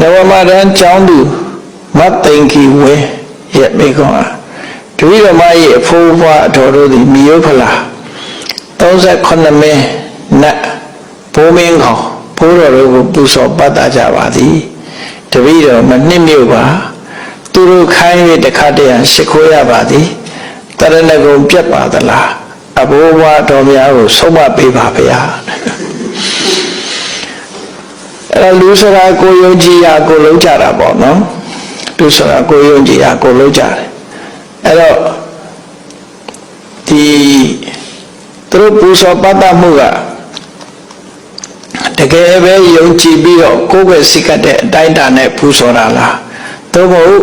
နဝမရန်ကျောင်းသူမတ်သိန်ကီဝင်းရဲ့မိကွန်းဟာတပည့်တော်မရဲ့အဖိုးဘွားအတော်တို့သည်မိယုဖလာ38မင်းနတ်ဘိုးမင်းခေါင်ဘိုးတော်တို့ကိုပူဇော်ပတ်တာကြပါသည်တပည့်တော်မနှစ်မြို့ပါသူတို့ခိုင်း၍တခါတည်းရှိခိုးရပါသည်တရဏဂုံပြတ်ပါသလားအဘိုးဘွားတော်များကိုဆုံးမပေးပါဗျာ အဲ့ဒါလူဆိုတာကိုယုံကြည်ရကိုလုံးကြတာပေါ့နော်လူဆိုတာကိုယုံကြည်ရကိုလုံးကြတယ်အဲ့တော့ဒီသူတို့ပူဇော်ပတ်တမှုကတကယ်ပဲယုံကြည်ပြီးတော့ကိုယ်ပဲစိတ်ကတဲ့အတိုင်းအတာနဲ့ပူဇော်တာလားသို့မဟုတ်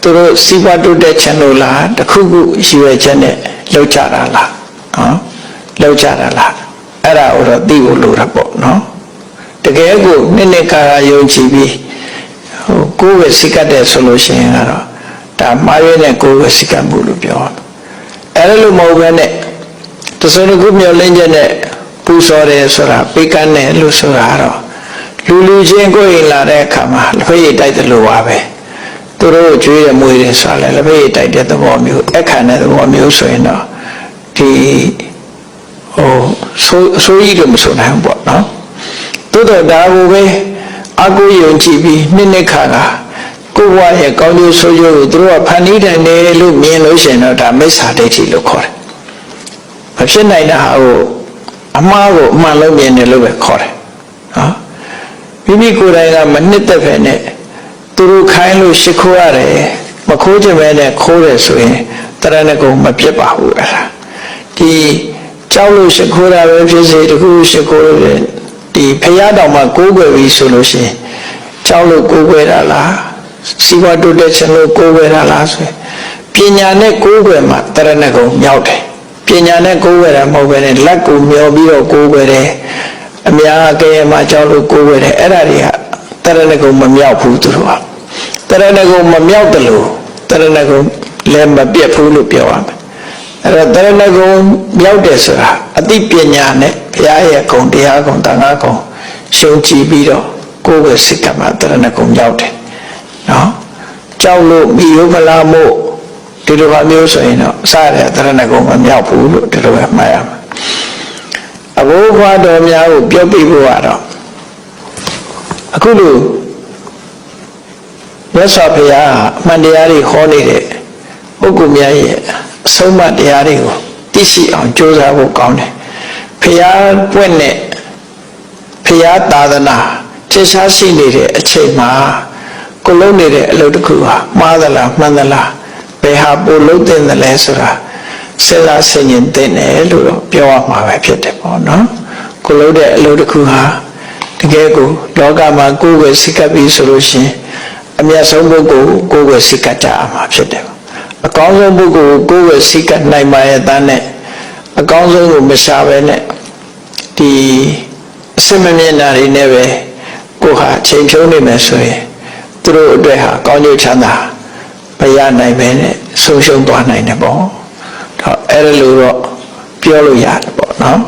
သူတို့စီးပွားတိုးတက်ချင်လို့လားတခုခုရည်ရွယ်ချက်နဲ့လုပ်ကြတာလားနော်လုပ်ကြတာလားအဲ့ဒါကိုတော့သိဖို့လိုတာပေါ့နော် တကယ်ကိုနှစ်နှစ်ကာကာယုံကြည်ပြီးဟိုကိုယ်ပဲစိတ်ကတဲ့ဆိုလို့ရှိရင်ကတော့ဒါမှားရတဲ့ကိုယ်ပဲစိတ်ကမှုလို့ပြောရမယ်အဲ့ဒါလို့မဟုတ်ဘဲနဲ့တစုံတစ်ခုမျောလင်းချက်နဲ့ပူဇော်တယ်ဆိုတာပေကန်းတယ်လို့ဆိုတာကတော့လူလူချင်းကိုယ်ရင်လာတဲ့အခါမှာလက်ဖက်ရည်တိုက်တယ်လို့ပါပဲသူတို့ကျွေးရမွေးတယ်ဆိုတာလည်းလက်ဖက်ရည်တိုက်တဲ့သဘောမျိုးအခမ်းတဲ့သဘောမျိုးဆိုရင်တော့ဒီဟိုဆိုးဆိုးကြီးလို့မဆိုနိုင်ဘူးပေါ့နော် တိုးတော့ဒါကိုပဲအကူယုံကြည်ပြီးနှစ်နှစ်ခါကကိုယ်ဘဝရဲ့ကောင်းကျိုးဆိုးကျိုးကိုသူတို့ကဖန်တီးတယ်လေလို့မြင်လို့ရှိရင်တော့ဒါမိစ္ဆာဒိဋ္ဌိလို့ခေါ်တယ်မဖြစ်နိုင်တာဟိုအမှားကိုအမှန်လို့မြင်တယ်လို့ပဲခေါ်တယ်နော်မိမိကိုယ်တိုင်ကမနှစ်သက်ဖက်နဲ့သူတို့ခိုင်းလို့ရှ िख ိုးရတယ်မခိုးကြပဲနဲ့ခိုးတယ်ဆိုရင်တရဏဂုံမပြတ်ပါဘူးအဲ့ဒါဒီကြောက်လို့ရှ िख ိုးတာပဲဖြစ်စေတခုရှ िख ိုးလို့ ဒီဖရာတော်မှာကိုးကွယ်ပြီးဆိုလို့ရှိရင်ကြောက်လို့ကိုးကွယ်တာလားစီဝါတုတက်ချင်လို့ကိုးကွယ်တာလားဆိုရင်ပညာနဲ့ကိုးကွယ်မှတရဏဂုံမြောက်တယ်ပညာနဲ့ကိုးကွယ်တာမဟုတ်ဘဲနဲ့လက်ကိုမျောပြီးတော့ကိုးကွယ်တယ်အများကဲမှာကြောက်လို့ကိုးကွယ်တယ်အဲ့ဒါတွေကတရဏဂုံမမြောက်ဘူးသူတို့ကတရဏဂုံမမြောက်တယ်လို့တရဏဂုံလည်းမပြတ်ဘူးလို့ပြောရမယ်အဲ့တော့တရဏဂုံမြောက်တယ်ဆိုတာအသိပညာနဲ့ ဘုရားရဲ့ဂုံတရားဂုံတန်ခါဂုံရှုံကြည်ပြီးတော့ကိုယ်ပဲစိတ်ကမှတရဏဂုံမြောက်တယ်နော်ကြောက်လို့မိယုမလာမို့ဒီလိုပါမျိုးဆိုရင်တော့စရတဲ့တရဏဂုံမမြောက်ဘူးလို့ဒီလိုပဲမှတ်ရမယ်အဘိုးဘွားတော်များကိုပြောပြဖို့ကတော့အခုလိုမြတ်စွာဘုရားအမှန်တရားတွေဟောနေတဲ့ပုဂ္ဂိုလ်များရဲ့အဆုံးအမတရားတွေကိုသိရှိအောင်ကြိုးစားဖို့ကောင်းတယ်။ ဘုရားပွင့်တဲ့ဘုရားသာသနာထင်ရှားရှိနေတဲ့အချိန်မှာကိုလုံးနေတဲ့အလုပ်တစ်ခုဟာမှားသလားမှန်သလားဘယ်ဟာပိုလုံးတင်သလဲဆိုတာစဉ်းစားဆင်ခြင်သင့်တယ်လို့တော့ပြောရမှာပဲဖြစ်တယ်ပေါ့နော်။ကိုလုံးတဲ့အလုပ်တစ်ခုဟာတကယ်ကိုလောကမှာကိုယ်ကိုစိတ်ကပ်ပြီးဆိုလို့ရှိရင်အမျက်ဆုံးပုဂ္ဂိုလ်ကိုယ်ကိုစိတ်ကပ်ကြရမှာဖြစ်တယ်အကောင်းဆုံးပုဂ္ဂိုလ်ကိုကိုယ်ပဲစိတ်ကနိုင်ပါရဲ့တန်းနဲ့အကောင်းဆုံးကိုမရှာပဲနဲ့ ဒီအစမမြင်တာတွေနဲ့ပဲကိုဟာချိန်ဖြုံးနေမယ်ဆိုရင်သူတို့အတွက်ဟာကောင်းကျိုးချမ်းသာမရနိုင်ပဲနဲ့ဆုံးရှုံးသွားနိုင်တယ်ပေါ့တော့အဲ့ဒါလို့တော့ပြောလို့ရတယ်ပေါ့နော်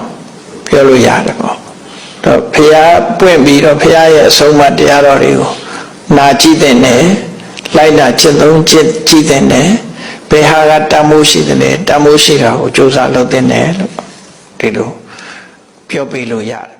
ပြောလို့ရတယ်ပေါ့တော့ဖះပွင့်ပြီးတော့ဖះရဲ့အဆုံးအမတရားတော်တွေကိုနာကြည့်တဲ့နဲ့လိုက်နာကျင့်သုံးကျင့်ကြည့်တဲ့နဲ့ဘယ်ဟာကတန်မိုးရှိတယ်လဲတန်မိုးရှိတာကိုစူးစမ်းလုပ်တဲ့နဲ့လို့ဒီလို ပြောပြလို့ရတယ်